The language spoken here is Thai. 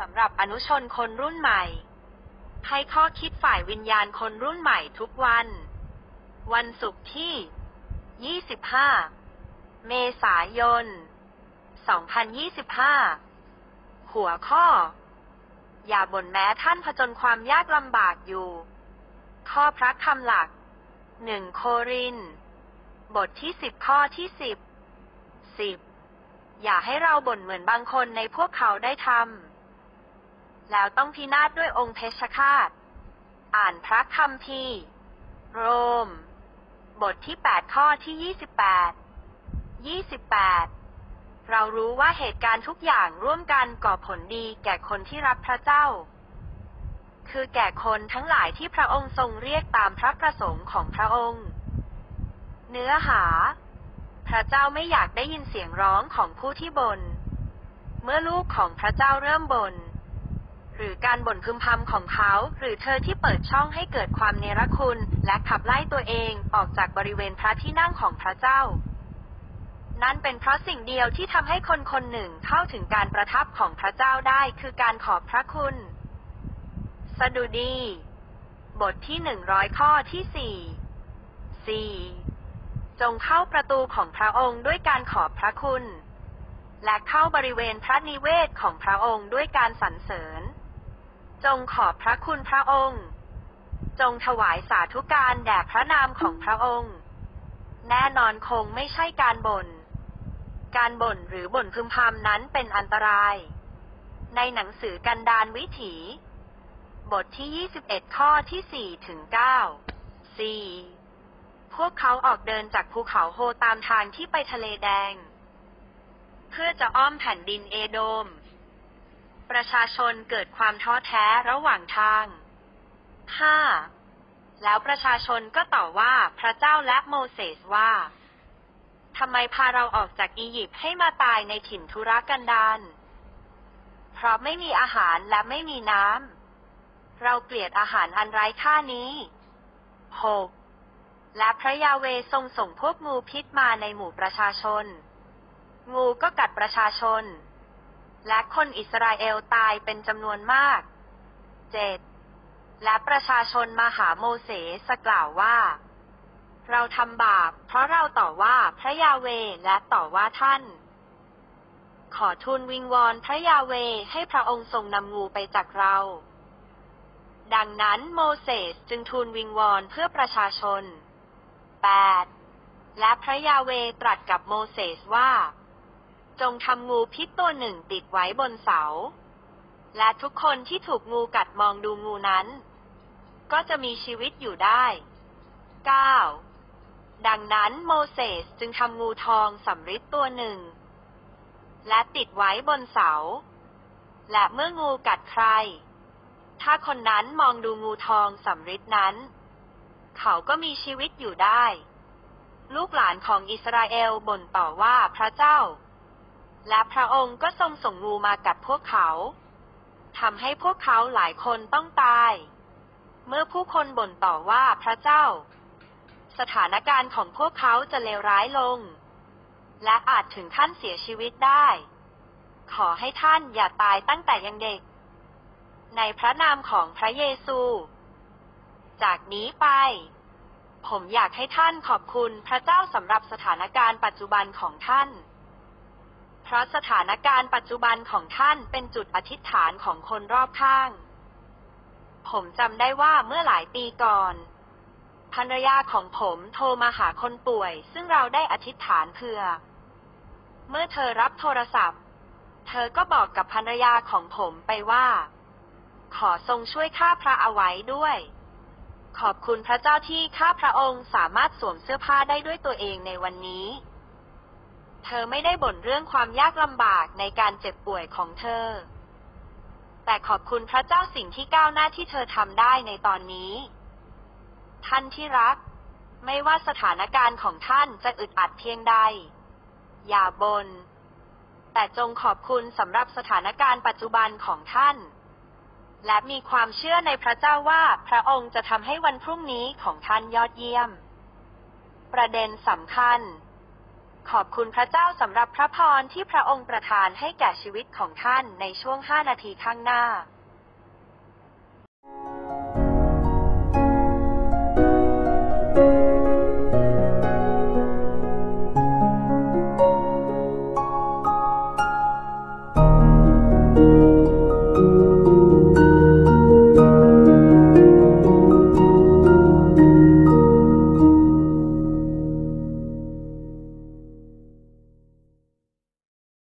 สำหรับอนุชนคนรุ่นใหม่ ให้ข้อคิดฝ่ายวิญญาณคนรุ่นใหม่ทุกวัน วันศุกร์ที่ 25 เมษายน 2025 หัวข้อ อย่าบ่นแม้ท่านผจญความยากลำบากอยู่ ข้อพระคำหลักหนึ่งโคริน บทที่สิบข้อที่สิบสิบอย่าให้เราบ่นเหมือนบางคนในพวกเขาได้ทำ แล้วต้องพินาศด้วยองค์เพชฌฆาต อ่านพระคัมภีโรม บทที่แปดข้อที่ยี่สิบแปดยี่สิบแปดเรารู้ว่าเหตุการณ์ทุกอย่างร่วมกันก่อผลดีแก่คนที่รับพระเจ้า คือแก่คนทั้งหลายที่พระองค์ทรงเรียกตามพระประสงค์ของพระองค์ เนื้อหา พระเจ้าไม่อยากได้ยินเสียงร้องของผู้ที่บน่นเมื่อลูกของพระเจ้าเริ่มบน่น หรือการบ่นพึมพำของเขา หรือเธอที่เปิดช่องให้เกิดความเนรคุณ และขับไล่ตัวเองออกจากบริเวณพระที่นั่งของพระเจ้า นั่นเป็นเพราะสิ่งเดียวที่ทำให้คนคนหนึ่งเข้าถึงการประทับของพระเจ้าได้คือการขอบพระคุณ สดุดี บทที่หนึ่งร้อยข้อที่สี่สี่จงเข้าประตูของพระองค์ด้วยการขอบพระคุณ และเข้าบริเวณพระนิเวศของพระองค์ด้วยการสรรเสริญ จงขอบพระคุณพระองค์ จงถวายสาธุการแด่พระนามของพระองค์ แน่นอนคงไม่ใช่การบน่น การบ่นหรือบ่นพึมพำนั้นเป็นอันตราย ในหนังสือกันดานวิถี บทที่ 21 ข้อที่ 4 ถึง 9 4. พวกเขาออกเดินจากภูเขาโฮตามทางที่ไปทะเลแดง เพื่อจะอ้อมแผ่นดินเอโดม ประชาชนเกิดความท้อแท้ระหว่างทาง 5. แล้วประชาชนก็ต่อว่าพระเจ้าและโมเสสว่าทำไมพาเราออกจากอียิปต์ให้มาตายในถิ่นทุรกันดาร เพราะไม่มีอาหารและไม่มีน้ำ เราเกลียดอาหารอันไร้ค่านี้ 6. และพระยาเวทรงส่งพวกงูพิษมาในหมู่ประชาชน งูก็กัดประชาชน และคนอิสราเอลตายเป็นจำนวนมาก 7. และประชาชนมาหาโมเสสกล่าวว่า เราทำบาป เพราะเราต่อว่าพระยาเวและต่อว่าท่าน ขอทูลวิงวอนพระยาเวให้พระองค์ทรงนำงูไปจากเรา ดังนั้นโมเสสจึงทูลวิงวอนเพื่อประชาชน 8. และพระยาเวตรัสกับโมเสสว่า จงทำงูพิษตัวหนึ่งติดไว้บนเสา และทุกคนที่ถูกงูกัดมองดูงูนั้น ก็จะมีชีวิตอยู่ได้ 9. ดังนั้นโมเสสจึงทำงูทองสำริดตัวหนึ่ง และติดไว้บนเสา และเมื่องูกัดใคร ถ้าคนนั้นมองดูงูทองสำริดนั้น เขาก็มีชีวิตอยู่ได้ ลูกหลานของอิสราเอลบ่นต่อว่าพระเจ้า และพระองค์ก็ทรงส่งงูมากัดพวกเขาทำให้พวกเขาหลายคนต้องตาย เมื่อผู้คนบ่นต่อว่าพระเจ้า สถานการณ์ของพวกเขาจะเลวร้ายลง และอาจถึงขั้นเสียชีวิตได้ ขอให้ท่านอย่าตายตั้งแต่ยังเด็ก ในพระนามของพระเยซู จากนี้ไป ผมอยากให้ท่านขอบคุณพระเจ้าสำหรับสถานการณ์ปัจจุบันของท่าน เพราะสถานการณ์ปัจจุบันของท่านเป็นจุดอธิษฐานของคนรอบข้าง ผมจำได้ว่าเมื่อหลายปีก่อนภรรยาของผมโทรมาหาคนป่วย ซึ่งเราได้อธิษฐานเพื่อ เมื่อเธอรับโทรศัพท์ เธอก็บอกกับภรรยาของผมไปว่า ขอทรงช่วยข้าพระเอาไว้ด้วย ขอบคุณพระเจ้าที่ข้าพระองค์สามารถสวมเสื้อผ้าได้ด้วยตัวเองในวันนี้ เธอไม่ได้บ่นเรื่องความยากลำบากในการเจ็บป่วยของเธอ แต่ขอบคุณพระเจ้าสิ่งที่ก้าวหน้าที่เธอทำได้ในตอนนี้ ท่านที่รัก ไม่ว่าสถานการณ์ของท่านจะอึดอัดเพียงใด อย่าบน่น แต่จงขอบคุณสำหรับสถานการณ์ปัจจุบันของท่าน และมีความเชื่อในพระเจ้าว่าพระองค์จะทำให้วันพรุ่งนี้ของท่านยอดเยี่ยม ประเด็นสำคัญ ขอบคุณพระเจ้าสำหรับพระพรที่พระองค์ประทานให้แก่ชีวิตของท่านในช่วง 5 นาทีข้างหน้า